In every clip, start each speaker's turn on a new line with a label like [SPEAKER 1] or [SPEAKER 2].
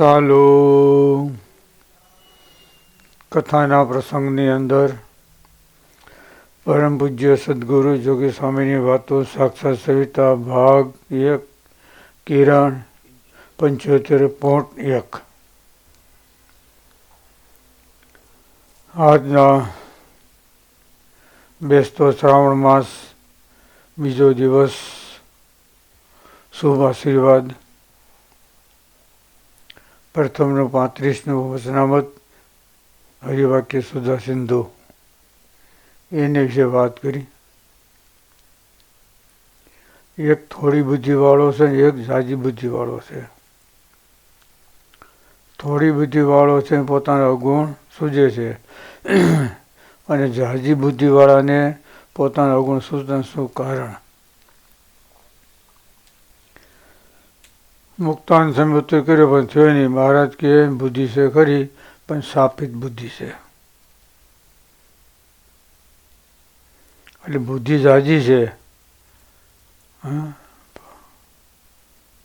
[SPEAKER 1] ચાલો. કથાના પ્રસંગની અંદર પરમ પૂજ્ય સદગુરુ જોગી સ્વામીની વાતો સાક્ષાત સવિતા ભાગ એક, કિરણ પંચોતેર પોટ એક. આજના બેસતો શ્રાવણ માસ, બીજો દિવસ, શુભ આશીર્વાદ પ્રથમનું પાંત્રીસનું વચનામત હરિવાક્ય સુધા સિંધુ એને વિશે વાત કરી એક થોડી બુદ્ધિવાળો છે એક ઝાજી બુદ્ધિવાળો છે થોડી બુદ્ધિવાળો છે પોતાના અવગુણ સૂજે છે અને ઝાજી બુદ્ધિવાળાને પોતાના અવગુણ સૂચન શું કારણ મુક્તાન સમૃત્ય કર્યો, પણ થયો નહીં મહારાજ કે બુદ્ધિ છે ખરી, પણ સ્થાપિત બુદ્ધિ છે. એટલે બુદ્ધિ જાજી છે.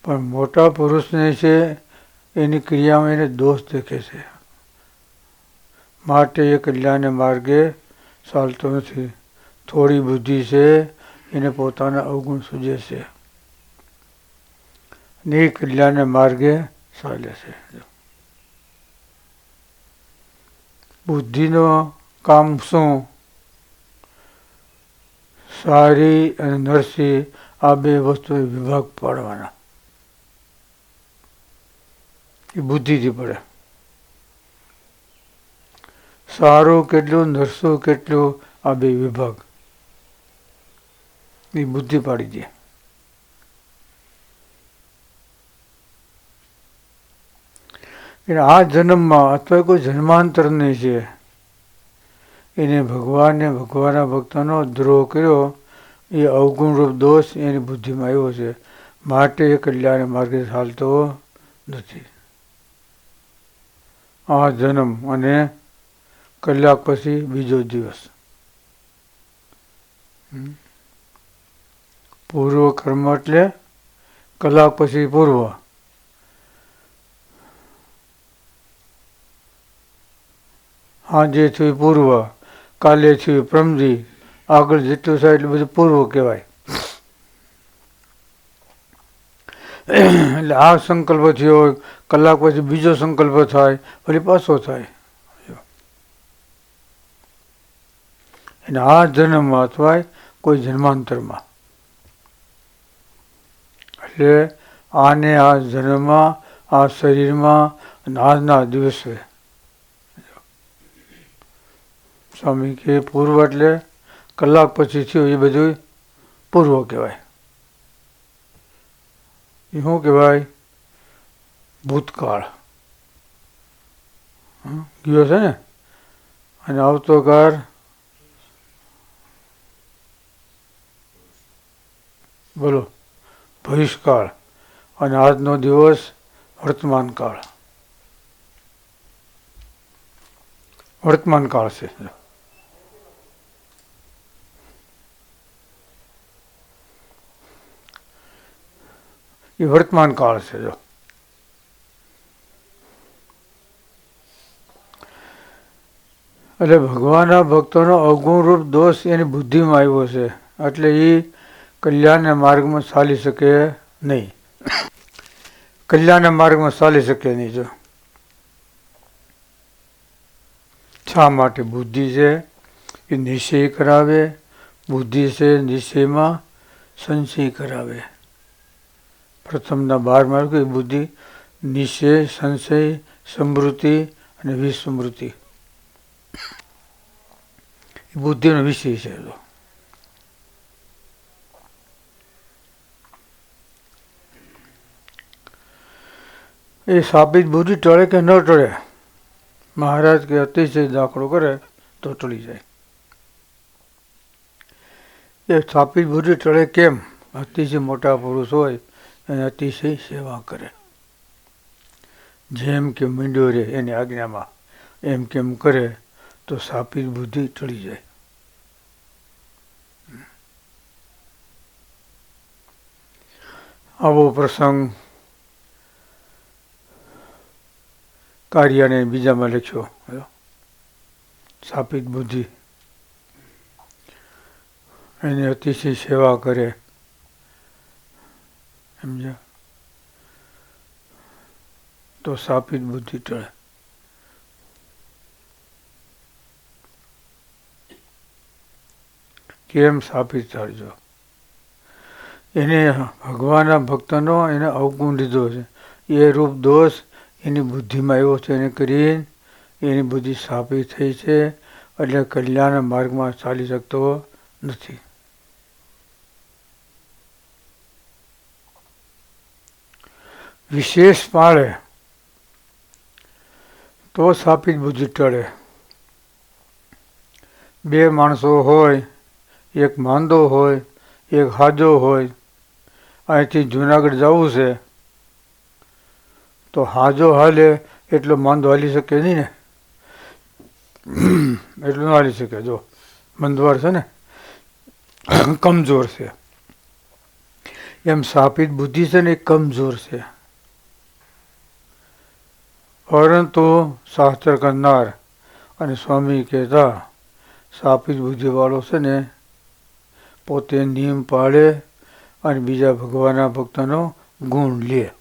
[SPEAKER 1] પણ મોટા પુરુષને છે, એની ક્રિયામાં એને દોષ દેખે છે. માટે એ કલ્યાણને માર્ગે ચાલતો નથી. થોડી બુદ્ધિ છે, એને પોતાના અવગુણ સૂજે છે. ને એ માર્ગે ચાલે છે. બુદ્ધિનો કામ શું? સારી અને નરસી આ બે વસ્તુ વિભાગ પાડવાના. એ બુદ્ધિથી પડે. સારું કેટલું, નરસું કેટલું, આ બે વિભાગ. એ બુદ્ધિ પાડી દે. એટલે આ જન્મમાં અથવા કોઈ જન્માંતર નહીં છે એને ભગવાનને, ભગવાનના ભક્તોનો દ્રોહ કર્યો, એ અવગુણરૂપ દોષ એની બુદ્ધિમાં આવ્યો છે. માટે એ કલ્યાણ માર્ગે ચાલતો નથી. આ જન્મ અને કલાક પછી બીજો દિવસ. પૂર્વ કર્મ એટલે કલાક પછી પૂર્વ. આજે થયું પૂર્વ, કાલે થયું પ્રમજી આગળ જેટલું થાય એટલું બધું પૂર્વ કહેવાય. એટલે આ સંકલ્પ થયો કલાક પછી બીજો સંકલ્પ થાય ફરી પાછો થાય. અને આ જન્મમાં અથવા કોઈ જન્માંતરમાં. એટલે આને આ જન્મમાં, આ શરીરમાં અને આજના દિવસે સ્વામી કે પૂર્વ એટલે કલાક પછી થયું એ બધું પૂર્વ કહેવાય. એ શું કહેવાય? ભૂતકાળ. ગયો છે ને? અને આવતો કાળ બોલો, ભવિષ્યકાળ અને આજનો દિવસ વર્તમાન કાળ વર્તમાન કાળ છે. એ વર્તમાન કાળ છે, જો. એટલે ભગવાનના ભક્તોનો અવગુણરૂપ દોષ એની બુદ્ધિમાં આવ્યો છે, એટલે એ કલ્યાણના માર્ગમાં ચાલી શકે નહીં. કલ્યાણના માર્ગમાં ચાલી શકે નહીં, જો. શા માટે? બુદ્ધિ છે, એ નિશ્ચય કરાવે. બુદ્ધિ છે, નિશ્ચયમાં સંશય કરાવે. પ્રથમના બાર કે બુદ્ધિ, નિશ્ચય, સંશય, સમૃદ્ધિ અને વિસ્મૃતિ. બુદ્ધિનો વિષય છે એ સાબિત બુદ્ધિ ટળે કે ન ટળે? મહારાજ કે અતિશય દાખલો કરે તો ટળી જાય. એ સ્થાપિત બુદ્ધિ ટળે કેમ? અતિશય મોટા પુરુષ હોય એને અતિશય સેવા કરે. જેમ કે મીંડો રહે એની આજ્ઞામાં, એમ કેમ કરે તો સ્થાપિત બુદ્ધિ ટળી જાય. આવો પ્રસંગ કાર્યને બીજામાં લખ્યો. સ્થાપિત બુદ્ધિ. એની અતિશય સેવા કરે. સમજ્યા? તો સ્થાપિત બુદ્ધિ ટળે. કેમ સ્થાપિત ચાલજો? એને ભગવાનના ભક્તનો એને અવગુણ લીધો છે. એ રૂપ દોષ એની બુદ્ધિમાં આવ્યો છે. એને કરીને એની બુદ્ધિ સ્થાપિત થઈ છે. એટલે કલ્યાણ માર્ગમાં ચાલી શકતો નથી. વિશેષ પાળે, તો સ્થાપિત બુદ્ધિ ટળે. બે માણસો હોય, એક માંદો હોય, એક હાજો હોય, અહીંથી જુનાગઢ જવું છે, તો હાજો હાલે એટલો માંદો હાલી શકે નહીં ને? એટલું ના હાલી શકે, જો, મંદવાર છે ને, કમજોર છે. એમ સ્થાપિત બુદ્ધિ છે ને એ કમજોર છે. પરંતુ શાસ્ત્ર કરનાર અને સ્વામી કહેતા સ્થાપિત બુદ્ધિવાળો છે ને, પોતે નિયમ પાળે અને બીજા ભગવાનના ભક્તનો ગુણ લે.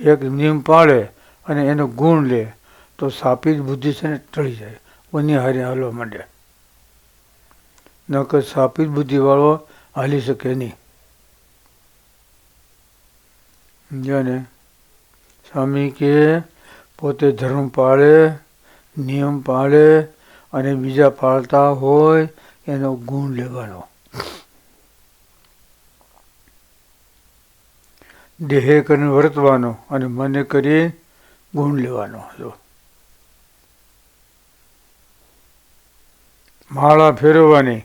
[SPEAKER 1] એક નિયમ પાળે અને એનો ગુણ લે, તો સાપિત બુદ્ધિ છે ને, ટળી જાય. ઓની હારે હાલવા માંડે. નકર સાપિત બુદ્ધિવાળો હાલી શકે નહીં. સમજ્યા સ્વામી કે પોતે ધર્મ પાળે, નિયમ પાળે અને બીજા પાળતા હોય એનો ગુણ લેવાનો. દેહે કરીને વર્તવાનો અને મને કરી ગુણ લેવાનો હતો માળા ફેરવવાની.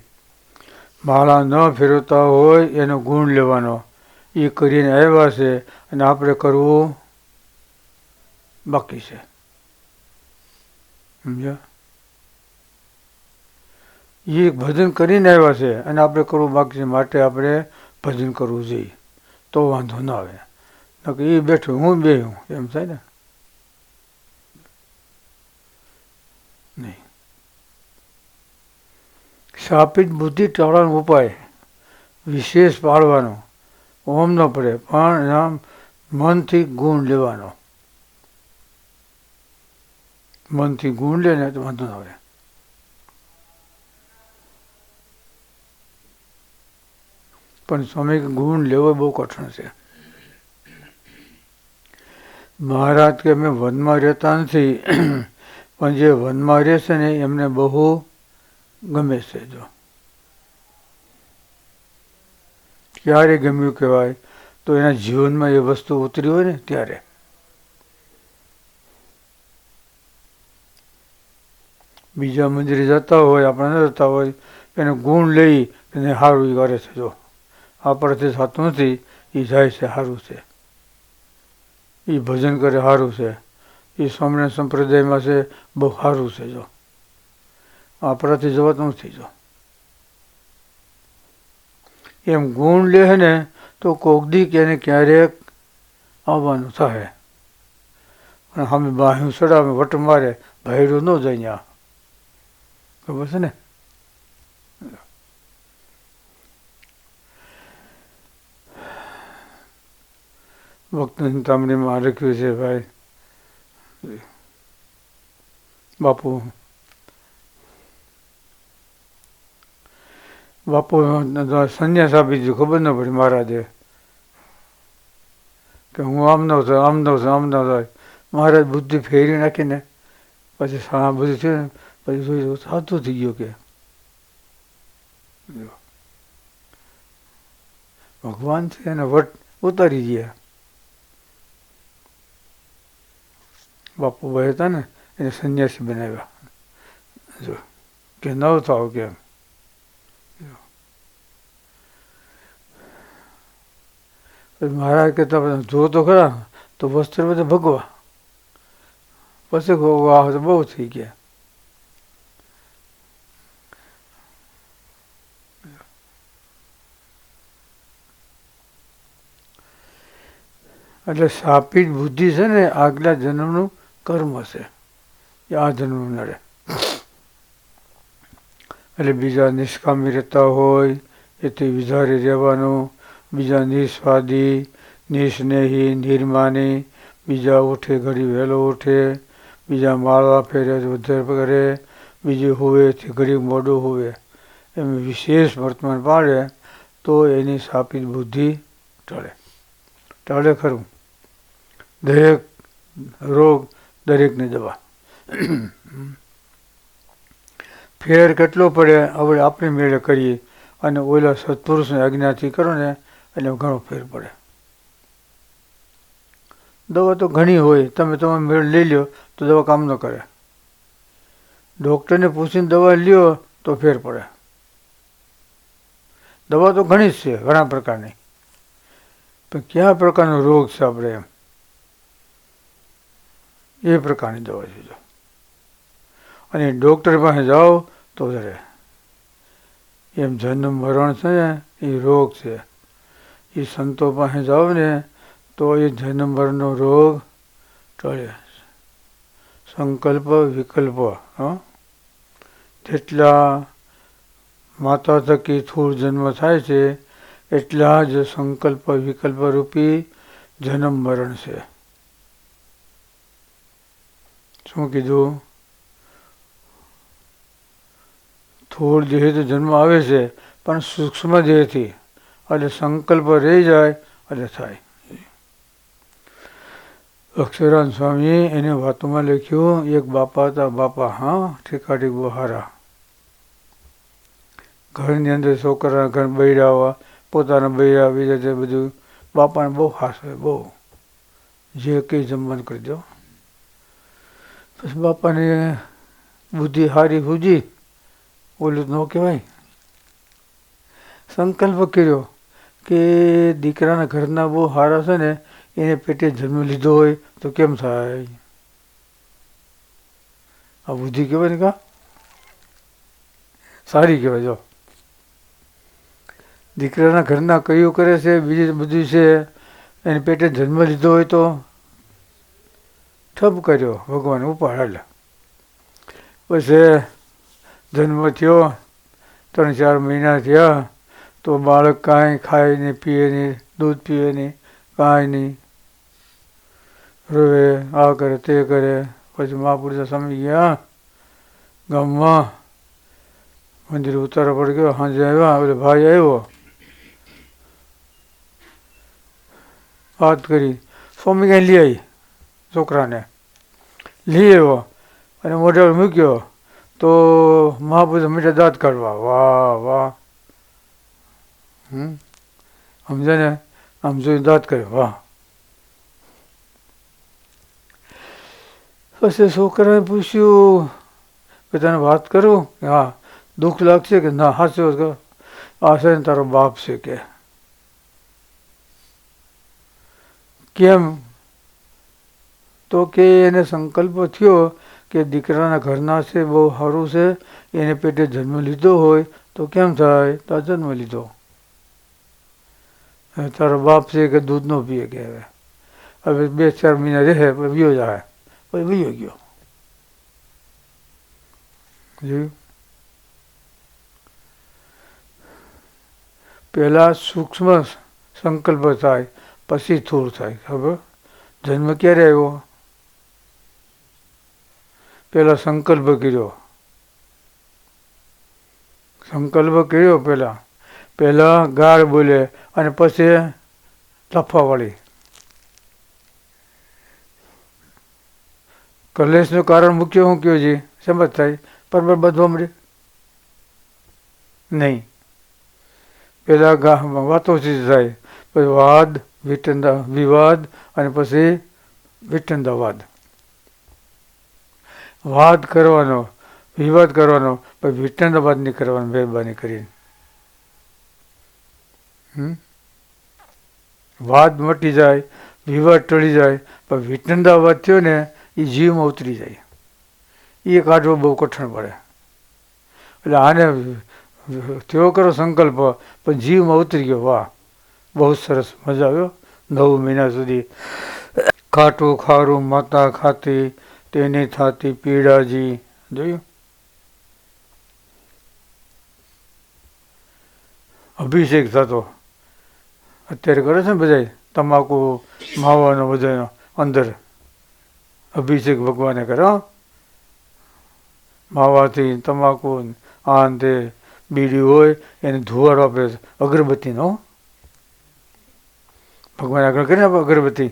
[SPEAKER 1] માળા ન ફેરવતા હોય એનો ગુણ લેવાનો. એ કરીને આવ્યા છે અને આપણે કરવું બાકી છે. સમજ્યા? એ ભજન કરીને આવ્યા છે અને આપણે કરવું બાકી છે. માટે આપણે ભજન કરવું જોઈએ. તો વાંધો ના આવે. નકર એ બેઠું, હું બે હું, એમ થાય ને? નહીં. શાપિત બુદ્ધિ ટાળવાનો ઉપાય વિશેષ પાળવાનો. ઓમ ન પડે, પણ એના મનથી ગુણ લેવાનો. મનથી ગુણ લે ને તો વાંધો ના આવે પણ સ્વામી ગુણ લેવો બહુ કઠણ છે મહારાજ કે અમે વનમાં રહેતા નથી પણ જે વનમાં રહેશે ને એમને બહુ ગમે છે જો ક્યારે ગમ્યું કહેવાય તો એના જીવનમાં એ વસ્તુ ઉતરી હોય ને ત્યારે બીજા મંદિરે જતા હોય, આપણે ન જતા હોય, એને ગુણ લઈ એને સારું કરે છે જો. આપણાથી થતું નથી એ જાય છે સારું છે. એ ભજન કરે સારું છે. એ સ્વામિનારાયણ સંપ્રદાયમાં છે, બહુ સારું છે જો. આપણાથી જવાતું નથી જો. એમ ગુણ લે ને, તો કોકદી એને ક્યારેક આવવાનું થાય. પણ અમે બાહ્યું ચડાવે વટ મારે, ભૈરું ન જાય ત્યાં ખબર છે ને? ભક્ત ચિંતામણીમાં લખ્યું છે, ભાઈ. બાપુ. બાપુ, સંન્યાસ આપી દીધું, ખબર ન પડી મહારાજે. કે હું આમ ન થાય, આમ ન થાય, આમ ન થાય. મહારાજ બુદ્ધિ ફેરી નાખીને, પછી બધું છે પછી જોઈ સાચું થઈ ગયો કે? ભગવાન છે એને વટ ઉતારી ગયા. બાપુભાઈ હતા ને, એને સંન્યાસી બનાવ્યા. જો. કે નવ થાવ કેમ મહારાજ કહેતા જો તો ખરા, તો વસ્ત્ર બધા ભગવા. પછી વાહ બહુ થઈ ગયા. એટલે સ્થાપિત બુદ્ધિ છે ને, આગલા જન્મનું કર્મ છે. એ આ જન્મ નડે. એટલે બીજા નિષ્કામી રહેતા હોય, એથી વિધારે રહેવાનું. બીજા નિસ્વાદી, નિસ્નેહી, નિર્માની. બીજા ઉઠે, ઘડી વહેલો ઉઠે. બીજા માળવા ફેરે વધારે કરે બીજું હોવે તે ઘડી મોડું હોવે. એમ વિશેષ વર્તમાન પાડે, તો એની સ્થાપિત બુદ્ધિ ટળે. ટળે ખરું. દરેક રોગ દરેકની દવા. ફેર કેટલો પડે આપણે આપણે મેળે કરીએ અને ઓલા સત્પુરુષને આજ્ઞાથી કરો ને એટલે ઘણો ફેર પડે. દવા તો ઘણી હોય, તમે તમે મેળ લઈ લ્યો તો દવા કામ ન કરે. ડૉક્ટરને પૂછીને દવા લ્યો તો ફેર પડે. દવા તો ઘણી જ છે, ઘણા પ્રકારની. પણ કયા પ્રકારનો રોગ છે આપણે એમ? એ પ્રકારની દવા છે અને ડૉક્ટર પાસે જાઓ તો વધારે એમ જન્મ મરણ છે ને, એ રોગ છે. એ સંતો પાસે જાઓ ને, તો એ જન્મ મરણનો રોગ ટળે. સંકલ્પ, વિકલ્પ જેટલા માતા થકી થોડ જન્મ થાય છે, એટલા જ સંકલ્પ, વિકલ્પ રૂપી જન્મ મરણ છે. શું કીધું? થોડ દેહથી જન્મ આવે છે, પણ સૂક્ષ્મ દેહથી. એટલે સંકલ્પ રહી જાય, એટલે થાય. અક્ષરાન સ્વામીએ એને વાતોમાં લખ્યું, એક બાપા હતા, બાપા, હા, ઠીકાઠીક બહારા. ઘરની અંદર છોકરા ઘર બૈરા હોવા પોતાના બૈરા, બીજા તે બધું, બાપાને બહુ હોય, બહુ. જે કંઈ જમવાનું કરી દો પછી બાપાને બુદ્ધિ હારી હુજી, ઓલું ન કહેવાય. સંકલ્પ કર્યો કે દીકરાના ઘરના બહુ સારા છે ને, એને પેટે જન્મ લીધો હોય તો કેમ થાય? આ બુદ્ધિ કહેવાય ને કા? સારી કહેવાય, જો. દીકરાના ઘરના કયું કરે છે, બીજું બધું છે, એને પેટે જન્મ લીધો હોય તો ઠપ કર્યો, ભગવાન ઉપાડ પછી જન્મ થયો, ત્રણ ચાર મહિના થયા, તો બાળક કાંઈ ખાય નહીં, પીએ નહીં, દૂધ પીએ નહીં, કાંઈ નહીં. રોવે, આ કરે, તે કરે. પછી મહાપુરુષ સમજી ગયા ગામમાં. મંદિર ઉતારો પડ ગયો, સાંજે આવ્યા એટલે ભાઈ આવ્યો. વાત કરી, સ્વામી કાંઈ લઈ આવી છોકરાને. લઈ આવ્યો અને મોઢે મૂક્યો, તો મહાપુરુષ મીઠા દાંત કાઢવા. વાહ વાહ. સમજે ને આમ જોઈને દાંત કર્યો વાહ. પછી છોકરાએ પૂછ્યું કે વાત કરું? કે હા. દુઃખ લાગશે કે ના? હાસ્યો આ તારો બાપ છે કે. કેમ? તો કે એને સંકલ્પ થયો કે દીકરાના ઘરના છે, બહુ સારું છે, એને પેટે જન્મ લીધો હોય તો કેમ થાય? તો જન્મ લીધો. તારો બાપ છે કે દૂધ ન પીએ કે હવે? હવે બે ચાર મહિના રહે પછી વિયો જાય. પછી વિયો ગયો. જોયું પહેલાં સૂક્ષ્મ સંકલ્પ થાય, પછી થૂર થાય, ખબર? જન્મ ક્યારે આવ્યો? પહેલાં સંકલ્પ કર્યો. સંકલ્પ કર્યો પહેલાં પહેલાં ગાળ બોલે અને પછી લફા વળી. કલેશનું કારણ મુખ્ય હું કયો છે સમજ થાય? પર બધવા મળે? નહીં. પેલા ગા વાતો થાય. પછી વાદ વિટંદા વિવાદ અને પછી વિટંદાવાદ વાદ કરવાનો, વિવાદ કરવાનો પછી વિટંદાવાદ નહીં કરવાનો મહેરબાની કરીને. વાદ મટી જાય, વિવાદ ટળી જાય, પણ વિટંદાવાદ થયો ને એ જીવમાં ઉતરી જાય. એ કાઢવો બહુ કઠણ પડે. એટલે આને થયો કરો સંકલ્પ, પણ જીવમાં ઉતરી ગયો, વાહ. બહુ સરસ મજા આવ્યો. નવ મહિના સુધી ખાટું ખારું, માતા ખાતી તેની થાતી પીડાજી, જોયું? અભિષેક થતો. અત્યારે કરે છે ને બધા તમાકુ, માવાનો બધાનો અંદર. અભિષેક ભગવાને કરો માવાથી તમાકુ આ તે બીડી હોય, એને ધુવાર આપે છે, અગરબત્તીનો. ભગવાન આગળ કરીને અગરબત્તી.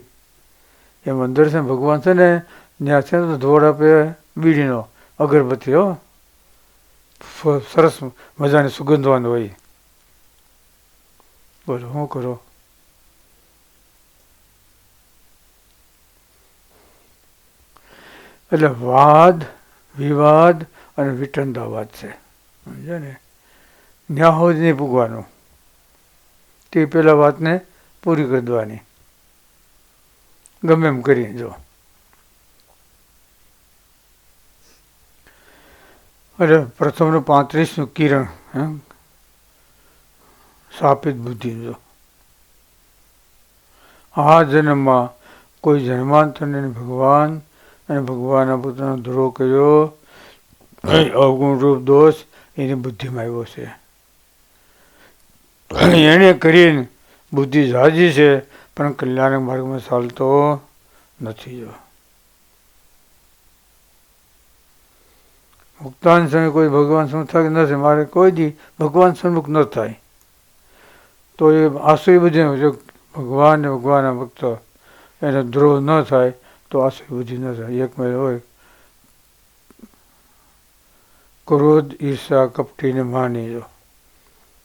[SPEAKER 1] એમ અંદર છે ભગવાન છે ને ત્યાં છે ને ધોળ આપે, બીડીનો અગરબત્તી, હો. સરસ મજાની સુગંધવાન હોય. બોલો શું કરો? એટલે વાદ, વિવાદ અને વિટંદાવાદ છે. સમજે ને? ન્યા જ નહીં પૂગવાનું તે પેલા વાતને પૂરી કરી દેવાની ગમે એમ કરી જો. એટલે પ્રથમનું પાંત્રીસનું કિરણ હે સ્થાપિત બુદ્ધિ આ જન્મમાં કોઈ જન્માંતરને ભગવાન અને ભગવાનના પોતાનો ધ્રોહ કર્યો. અવગુણ રૂપ દોષ એની બુદ્ધિમાં આવ્યો છે. એણે કરીને બુદ્ધિ જાજી છે, પણ કલ્યાણક માર્ગમાં ચાલતો નથી જો. મુક્તાન સમય કોઈ ભગવાન સંસ્થા નથી મારે કોઈ દી ભગવાન સન્મુખ ન થાય. તો એ આસુરી બુદ્ધિ જો ભગવાન ને ભગવાનના ભક્ત એનો દ્રોહ ન થાય, તો આસુરી બુદ્ધિ ન થાય. એક મેળ હોય, ક્રોધ, ઈર્ષા કપટીને માની જો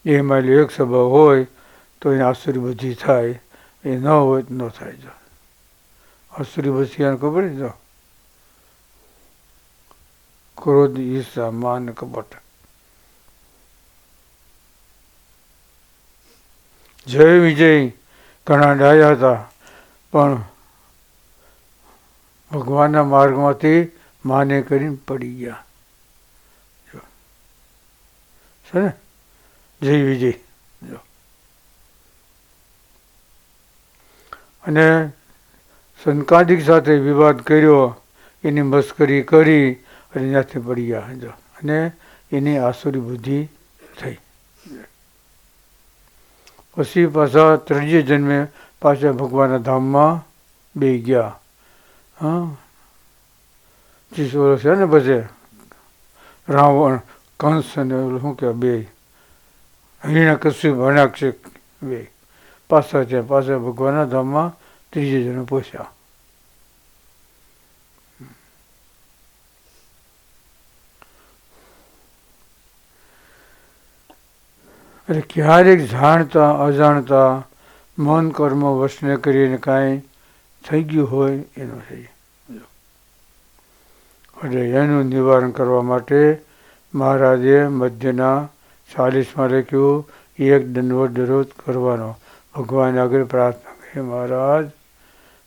[SPEAKER 1] એ મારી એક સ્વભાવ હોય, તો એને આસુરી બુદ્ધિ થાય. એ ન હોય તો ન થાય જો. આસુરી બુદ્ધિ એને ખબર જો. ક્રોધ ઈર્ષા માન કપટ જય વિજય ઘણા ડાયા હતા પણ ભગવાનના માર્ગમાંથી માને કરીને પડી ગયા. છે ને જય વિજય જો. અને સંકાદિક સાથે વિવાદ કર્યો, એની મસ્કરી કરી અને પડી ગયા જો. અને એની આસુરી બુદ્ધિ થઈ. પછી પાછા ત્રીજે જન્મે પાછા ભગવાનના ધામમાં બે ગયા. હા. ત્રીસ વર્ષ છે ને પછી રાવણ, કંસ અને શું કહેવાય બે હિરણ્ય કશ્યપ હરણાક્ષક બે પાછા છે પાછા ભગવાનના ધામમાં ત્રીજે જન્મ પહોંચ્યા. એટલે ક્યારેક જાણતા, અજાણતા મન, કર્મ વશને કરીને કાંઈ થઈ ગયું હોય એનું છે. એટલે એનું નિવારણ કરવા માટે મહારાજે મધ્યના ચાલીસમાં લખ્યું, એક દંડવત દરરોજ કરવાનો. ભગવાન આગળ પ્રાર્થના કરી, મહારાજ,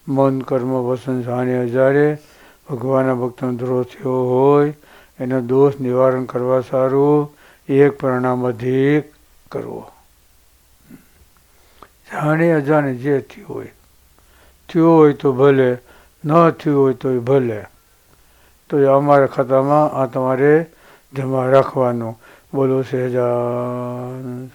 [SPEAKER 1] મન, કર્મ, વસન, જાણે હજારે ભગવાનના ભક્તનો દ્રોહ થયો હોય, એનો દોષ નિવારણ કરવા સારું, એક પ્રણામ અધિક કરવો. જાણે અજાણે જે થયું હોય. થયું હોય તો ભલે, ન થયું હોય તો ભલે. તો એ અમારા ખાતામાં આ તમારે જમા રાખવાનું. બોલો સહેજાન.